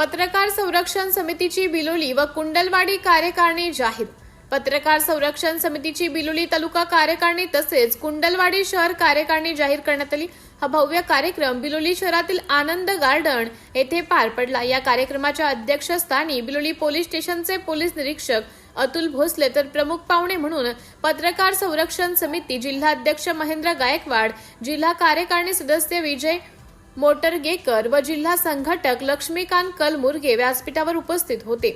पत्रकार संरक्षण समितीची बिलोली व कुंडलवाडी कार्यकारिणी जाहीर. पत्रकार संरक्षण समितीची बिलोली तालुका कार्यकारिणी तसेच कुंडलवाडी शहर कार्यकारिणी जाहीर करण्यात आली. हा भव्य कार्यक्रम बिलोली शहरातील आनंद गार्डन येथे पार पडला. या कार्यक्रमाच्या अध्यक्षस्थानी बिलोली पोलीस स्टेशनचे पोलीस निरीक्षक अतुल भोसले तर प्रमुख पाहुणे म्हणून पत्रकार संरक्षण समिती जिल्हाध्यक्ष महेंद्र गायकवाड जिल्हा कार्यकारिणी सदस्य विजय मोटरगेकर व जिल्हा संघटक लक्ष्मीकांत कलमुर्गे व्यासपीठावर उपस्थित होते.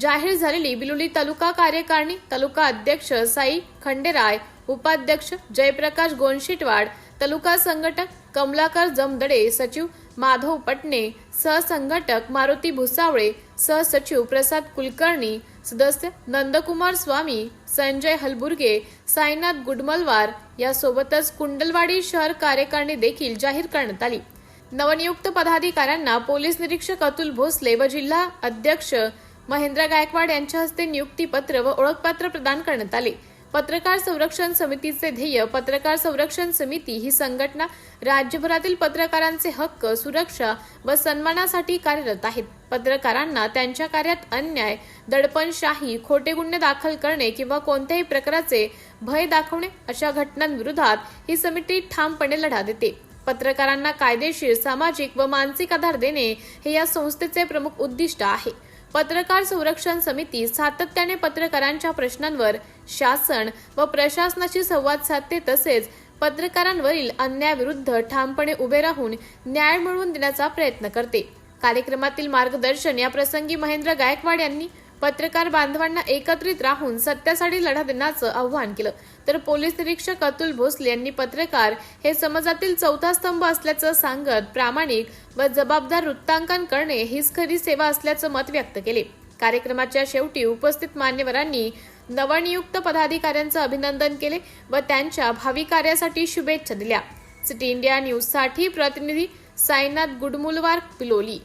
जाहीर झालेली बिलोली तालुका कार्यकारिणी तालुका अध्यक्ष साई खंडेराय उपाध्यक्ष जयप्रकाश गोनशिटवाड तालुका संघटक कमलाकर जमदडे सचिव माधव पटणे सहसंघटक मारुती भुसावळे सहसचिव प्रसाद कुलकर्णी सदस्य नंदकुमार स्वामी संजय हलबुर्गे साईनाथ गुडमलवार यासोबतच कुंडलवाडी शहर कार्यकारिणी देखील जाहीर करण्यात आली. नवनियुक्त पदाधिकाऱ्यांना पोलीस निरीक्षक अतुल भोसले व जिल्हा अध्यक्ष महेंद्र गायकवाड यांच्या हस्ते नियुक्तीपत्र व ओळखपत्र प्रदान करण्यात आले. पत्रकार संरक्षण समितीचे ध्येय पत्रकार संरक्षण समिती ही संघटना राज्यभरातील पत्रकारांचे हक्क सुरक्षा व सन्मानासाठी कार्यरत आहेत. पत्रकारांना त्यांच्या कार्यात अन्याय दडपणशाही खोटे गुन्हे दाखल करणे किंवा कोणत्याही प्रकाराचे भय दाखवणे अशा घटनांविरोधात ही समिती ठामपणे लढा देते. पत्रकारांना कायदेशीर सामाजिक व मानसिक आधार देणे हे या संस्थेचे प्रमुख उद्दिष्ट आहे. पत्रकार संरक्षण समिती सातत्याने पत्रकारांच्या प्रश्नांवर शासन व प्रशासनाशी संवाद साधते तसेच पत्रकारांवरील अन्यायाविरुद्ध ठामपणे उभे राहून न्याय मिळवून देण्याचा प्रयत्न करते. कार्यक्रमातील मार्गदर्शन या प्रसंगी महेंद्र गायकवाड यांनी पत्रकार बांधवांना एकत्रित राहून सत्यासाठी लढा देण्याचं आव्हान केलं. तर पोलीस निरीक्षक अतुल भोसले यांनी पत्रकार हे समाजातील चौथा स्तंभ असल्याचं सांगत प्रामाणिक व जबाबदार वृत्तांकन करणे हीच खरी सेवा असल्याचं मत व्यक्त केले. कार्यक्रमाच्या शेवटी उपस्थित मान्यवरांनी नवनियुक्त पदाधिकाऱ्यांचं अभिनंदन केले व त्यांच्या भावी कार्यासाठी शुभेच्छा दिल्या. सिटी इंडिया न्यूजसाठी प्रतिनिधी साईनाथ गुडमुलवार पिलोली.